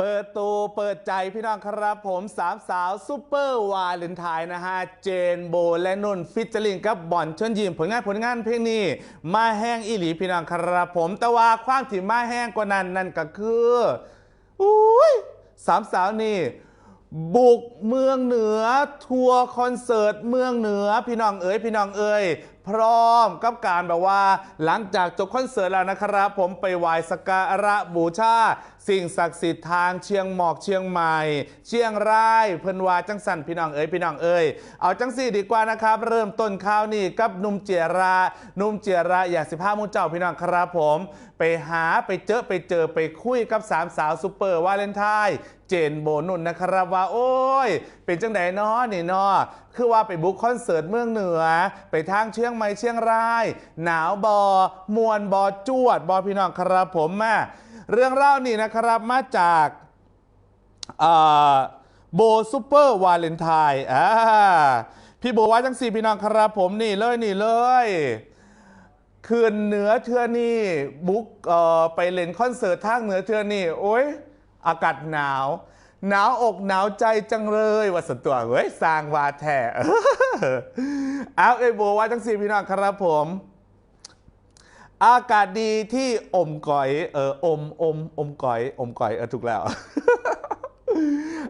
เปิดตูเปิดใจพี่น้องครับผมสามสาวซูเปอร์วาเลนไทน์นะฮะ เจนโบและนุ่นฟิชเจอริงกับบอนเชิญยิ้มผลงานผลงานเพลงนี้ มาแห้งอีหลีพี่น้องครับผม แต่ว่าความที่มาแห้งกว่านั้นนั่นก็คืออุ้ยสามสาวนี่บุกเมืองเหนือ ทัวร์คอนเสิร์ตเมืองเหนือ พี่น้องเอ๋ยพี่น้องเอ๋ย พร้อมกับการแบบว่า หลังจากจบคอนเสิร์ตแล้วนะครับ ผมไปไหว้สักการะบูชาสิ่งศักดิ์สิทธิ์ทางเชียงหมอกเชียงใหม่ เชียงรายเพิ่นวาจังสันพี่น้องเอ๋ยพี่น้องเอ๋ยเอาจังสี่ดีกว่านะครับ เริ่มต้นข่าวนี้กับนุ่มเจียรานุ่มเจียราอยากสิพามุเจ้าพี่น้องครับผม ไปหาไปเจอไปเจอไปคุยกับสามสาวซูเปอร์วาเลนไทน์ เจนโบนุนนะครับว่า โอ้ย เป็นจังไดนาะนี่นาะคือว่าไปบุ๊คคอนเสิร์ตเมืองเหนือ ไปทางเชียงใหม่เชียงราย หนาวบอมวนบอจวดบอพี่น้องครับผมแม่เรื่องเล่านี่นะครับมาจากโบซูเปอร์วาเลนไทน์อ่าพี่โบว่าจังสี่พี่น้องครับผมนี่เลยนี่เลยคืนเหนือเทือนี่บุ๊กไปเล่นคอนเสิร์ตทางเหนือเทือนี่โอ้ย อากาศหนาว หนาวอกหนาวใจจังเลยว่าสวนตัวเฮ้ยสร้างวาแท้เอาเอโบว่าทั้งสี่พี่น้องครับผม อากาศดีที่อมก่อยเอออมอมอมก่อย อมก่อยเออถูกแล้ว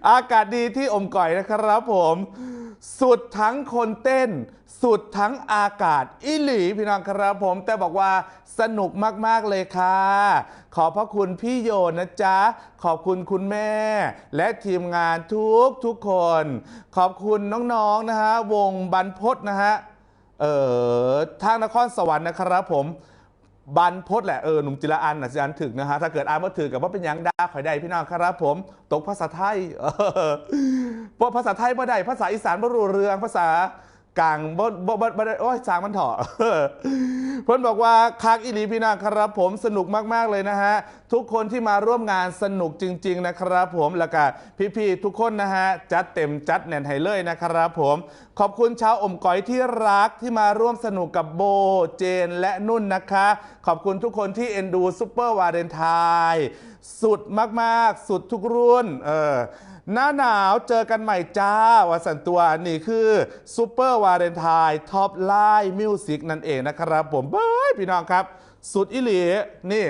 อากาศดีที่อมก่อยนะครับผม สุดทั้งคนเต้น สุดทั้งอากาศ อิหลีพี่น้องครับผม แต่บอกว่าสนุกมากๆเลยค่ะ ขอบพระคุณพี่โยนะจ๊ะ ขอบคุณคุณแม่ และทีมงานทุกทุกคน ขอบคุณน้องๆนะฮะวงบรรพศนะฮะเอ่อทางนครสวรรค์นะครับผม บันพศแหละเออหนุ่มจิระอันนะจิรันถึกนะฮะถ้าเกิดอ่านว่าถึกกับว่าเป็นยังดาข่อยไดพี่น้องครับผม ตกภาษาไทยเออเพราะภาษาไทยบ่ได้ภาษาอีสานบ่รู้เรื่องภาษา กลางบ่บ่บ่บ่ได้โอ้ยสางมันเถอะ เพิ่นบอกว่าคักอีหลีพี่น้องครับผมสนุกมาก ๆ เลยนะฮะ ทุกคนที่มาร่วมงานสนุกจริง ๆ นะครับผมแล้วก็พี่ๆทุกคนนะฮะ จัดเต็มจัดแน่นให้เลยนะครับผม ขอบคุณชาวอมก๋อยที่รักที่มาร่วมสนุกกับโบเจนและนุ่นนะคะ ขอบคุณทุกคนที่เอ็นดูซูเปอร์วาเลนไทน์สุดมากๆ สุดทุกรุ่น เออ หน้าหนาวเจอกันใหม่จ้าวสันตัวนี่คือซูเปอร์วาเลนไทน์ท็อปไลน์มิวสิกนั่นเองนะครับผมเบ้ยพี่น้องครับ สุดอิหลีนี่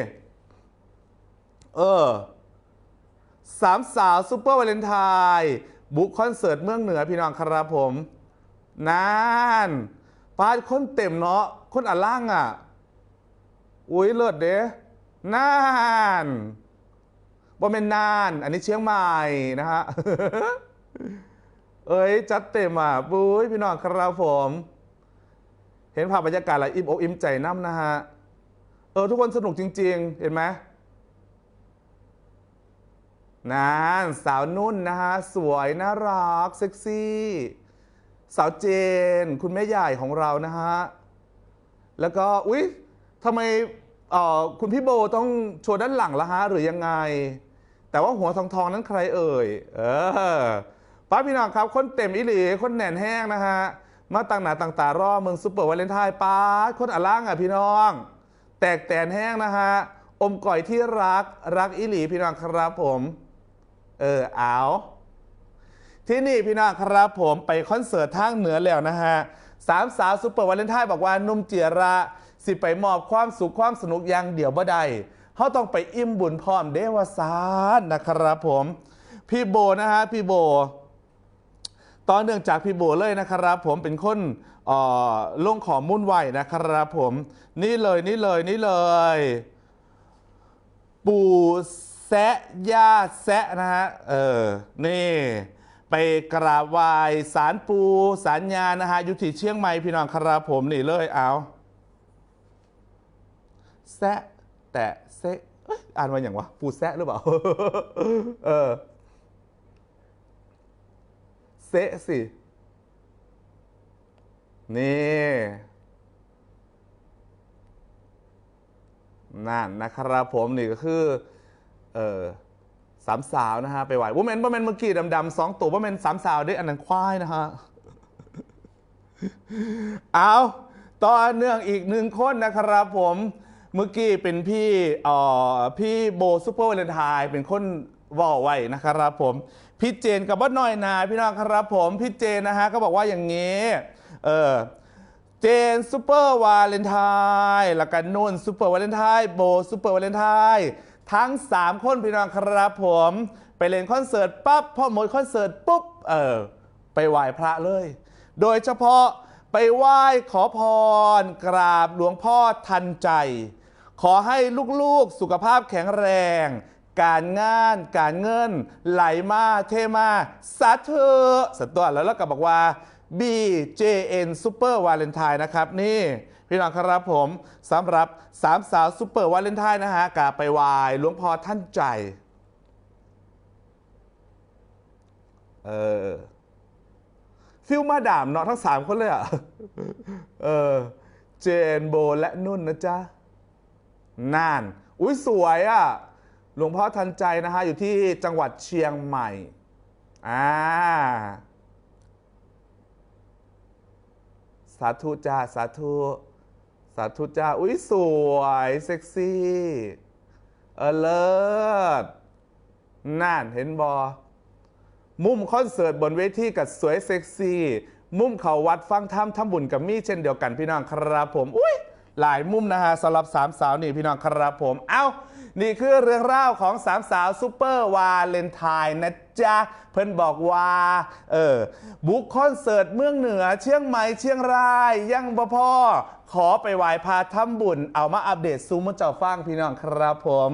เออสามสาวซูเปอร์วาเลนไทน์บุกคอนเสิร์ตเมืองเหนือพี่น้องครับผมนานปาดคนเต็มเนาะคนอะล่างอะ อุ้ยเลิศเด้นาน บ่เป็นนาน อันนี้เชียงใหม่นะฮะ เอ้ย จัดเต็มอะบุ้ยพี่น้องครับผม เห็นภาพบรรยากาศแล้วอิ่มอกอิ่มใจน้ำนะฮะ เออ ทุกคนสนุกจริง ๆ เห็นไหมนานสาวนุ่นนะฮะ สวยน่ารัก เซ็กซี่ สาวเจน คุณแม่ใหญ่ของเรานะฮะ แล้วก็ อุ๊ยทำไมเอ่อคุณพี่โบต้องโชว์ด้านหลังละฮะ หรือยังไง แต่ว่าหัวทองทองนั้นใครเอ่ย เออป้าพี่น้องครับ คนเต็มอิหลีคนแหน่นแห้งนะฮะ มาต่างหนาต่างตารอเมืองซุปเปอร์วาเลนไทน์ป้าคนอล่างอะพี่น้อง แตกแตนแห้งนะฮะ อมก่อยที่รักรักอิหลีพี่น้องครับผม เออเอาที่นี่พี่น้องครับผมไปคอนเสิร์ตทางเหนือแล้วนะฮะสามสาวซุปเปอร์วาเลนไทน์บอกว่านุ่มเจียระ สิไปมอบความสุขความสนุกอย่างเดียวบ่ได้ เขาต้องไปอิ่มบุญพร้อมเดวสานนะครับผม พี่โบนะฮะพี่โบตอนเนื่องจากพี่โบเลยนะครับ ผมเป็นคนเอ่อลงขอมุ่นไหวนะครับผม นี่เลยนี่เลยนี่เลย ปู่แซะย่าแซะนะฮะเออนี่ ไปกราบไหว้สารปูสารยานะฮะอยู่ที่เชียงใหม่พี่น้องครับผมนี่เลยเอาแซะ แตะเซะอ่านว่าอย่างวะปูแซะหรือเปล่า เออเซะสิ นี่นั่นนะครับผมนี่ก็คือ เออสามสาวนะฮะ ไปไหวว่าแมนว่าแมนเมื่อกี้ดำๆสองตัวว่าแมนสามสาวด้วยอันนั้นควายนะฮะ เอาต่อเนื่องอีกหนึ่งคนนะครับผม เมื่อกี้เป็นพี่เอ่อพี่โบซูเปอร์วาเลนไทน์เป็นคนว่าไว้นะครับผม พี่เจนกับบ้านน้อยนาพี่น้องครับผมพี่เจนนะฮะก็บอกว่าอย่างนี้เออเจนซูเปอร์วาเลนไทน์แล้วกันนุ่นซูเปอร์วาเลนไทน์โบซูเปอร์วาเลนไทน์ทั้ง 3 คนพี่น้องครับผม ไปเล่นคอนเสิร์ตปั๊บพอหมดคอนเสิร์ตปุ๊บเออไปไหว้พระเลย โดยเฉพาะไปไหว้ขอพรกราบหลวงพ่อทันใจ ขอให้ลูกๆสุขภาพแข็งแรง การงาน การเงิน ไหลมาเทมาสาธุสัตว์แล้วแล้วก็บอกว่า BJN Super Valentine นะครับ นี่พี่น้องครับผมสำหรับสามสาวซูเปอร์วาเลนไทน์นะฮะกาไปวายหลวงพ่อท่านใจ เออฟิลมาดามเนาะทั้งสามคนเลยอะ เออ เจนโบและนุ่นนะจ๊ะ น่าน อุ้ยสวยอะ่ะ หลวงพ่อทันใจนะฮะ อยู่ที่จังหวัดเชียงใหม่ อ่า สาธุจ้า สาธุ สาธุจ้า อุ้ยสวย เซ็กซี่ เออเลิศน่านเห็นบอ มุมคอนเสิร์ตบนเวทีกับสวยเซ็กซี่ มุมเขาวัดฟังธรรมทำบุญกับมี่เช่นเดียวกันพี่น้องครับผม อุ้ย หลายมุมนะฮะสำหรับสามสาวนี่พี่น้องครับผม เอ้า นี่คือเรื่องราวของสามสาวซูเปอร์วาเลนไทน์นะจ๊ะ เพิ่นบอกว่า เออ บุกคอนเสิร์ตเมืองเหนือ เชียงใหม่เชียงราย ยังบ่พอขอไปไหว้พาทำบุญ เอามาอัปเดตซูมเจ้าฟังพี่น้องครับผม